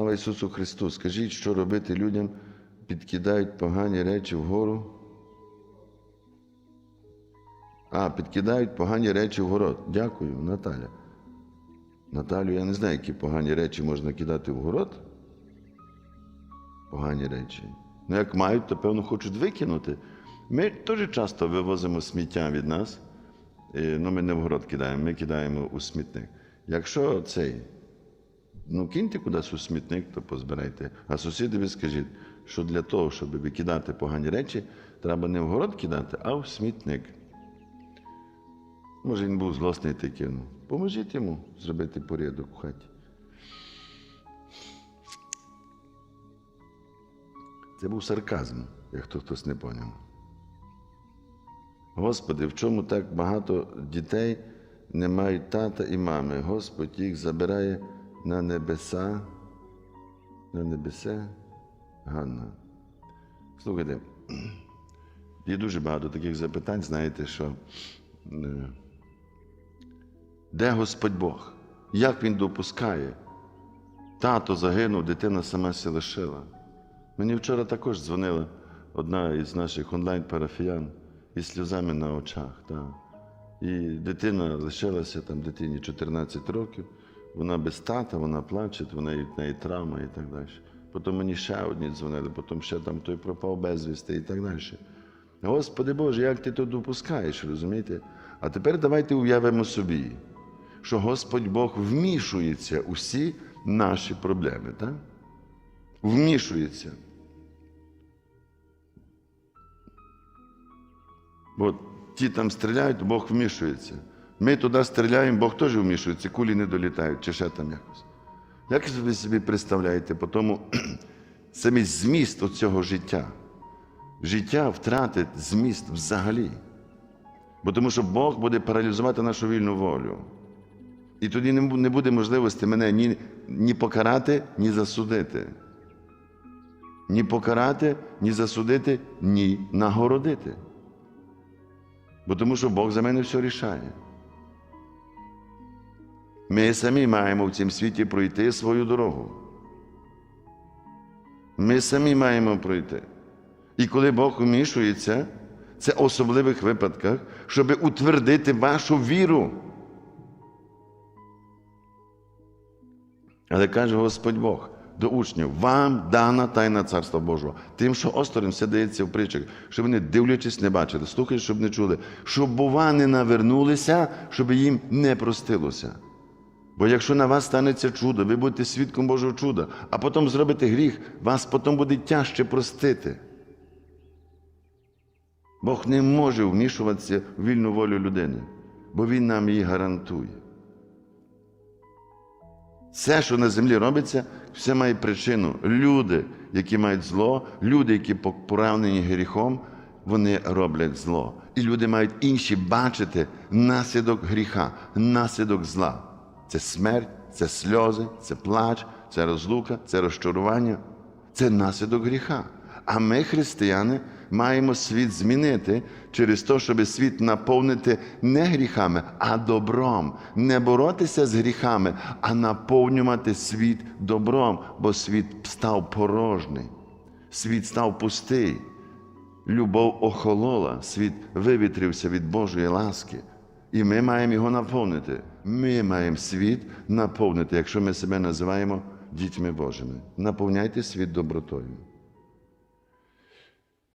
Слава Ісусу Христу, скажіть, що робити людям, підкидають погані речі вгору. А, підкидають погані речі вгород. Дякую, Наталя. Наталю, я не знаю, які погані речі можна кидати вгород. Погані речі. Ну, як мають, то певно хочуть викинути. Ми теж часто вивозимо сміття від нас. Е, Ну, ми не вгород кидаємо, ми кидаємо у смітник. Якщо цей Ну, киньте кудись у смітник, то позбирайте. А сусідові скажіть, що для того, щоб викидати погані речі, треба не в город кидати, а в смітник. Може, він був злосний та кинув. Поможіть йому зробити порядок у хаті. Це був сарказм, як хто хтось не поняв. Господи, в чому так багато дітей не мають тата і мами? Господь їх забирає на небеса. На небеса. Ганна. Слухайте, є дуже багато таких запитань, знаєте, що е, де Господь Бог? Як Він допускає? Тато загинув, дитина сама се лишила. Мені вчора також дзвонила одна із наших онлайн-парафіян із сльозами на очах. Так. І дитина лишилася там дитині 14 років, вона без тата, вона плаче, вона в неї травма і так далі. Потім мені ще одні дзвонили, потім ще там той пропав безвісти і так далі. Господи Боже, як ти то допускаєш, розумієте? А тепер давайте уявимо собі, що Господь Бог вмішується у всі наші проблеми, так? Вмішується. Бо ті там стріляють, Бог вмішується. Ми туди стріляємо, Бог теж вмішується, кулі не долітають, чи ще там якось. Як ви собі представляєте, по тому самий зміст цього життя? Життя втратить зміст взагалі. Бо тому що Бог буде паралізувати нашу вільну волю. І тоді не буде можливості мене ні, ні покарати, ні засудити. Ні покарати, ні засудити, ні нагородити. Бо тому що Бог за мене все рішає. Ми самі маємо в цьому світі пройти свою дорогу. Ми самі маємо пройти. І коли Бог вмішується, це в особливих випадках, щоб утвердити вашу віру. Але каже Господь Бог до учнів: вам дана тайна Царства Божого. Тим, що осторонь все дається в притчах, щоб вони, дивлячись, не бачили, слухають, щоб не чули, щоб бува не навернулися, щоб їм не простилося. Бо якщо на вас станеться чудо, ви будете свідком Божого чуда, а потім зробите гріх, вас потім буде тяжче простити. Бог не може вмішуватися в вільну волю людини, бо Він нам її гарантує. Все, що на землі робиться, все має причину. Люди, які мають зло, люди, які поранені гріхом, вони роблять зло. І люди мають інші бачити наслідок гріха, наслідок зла. Це смерть, це сльози, це плач, це розлука, це розчарування, це наслідок гріха. А ми, християни, маємо світ змінити через те, щоб світ наповнити не гріхами, а добром. Не боротися з гріхами, а наповнювати світ добром, бо світ став порожній, світ став пустий. Любов охолола, світ вивітрився від Божої ласки. І ми маємо його наповнити. Ми маємо світ наповнити, якщо ми себе називаємо дітьми Божими. Наповняйте світ добротою.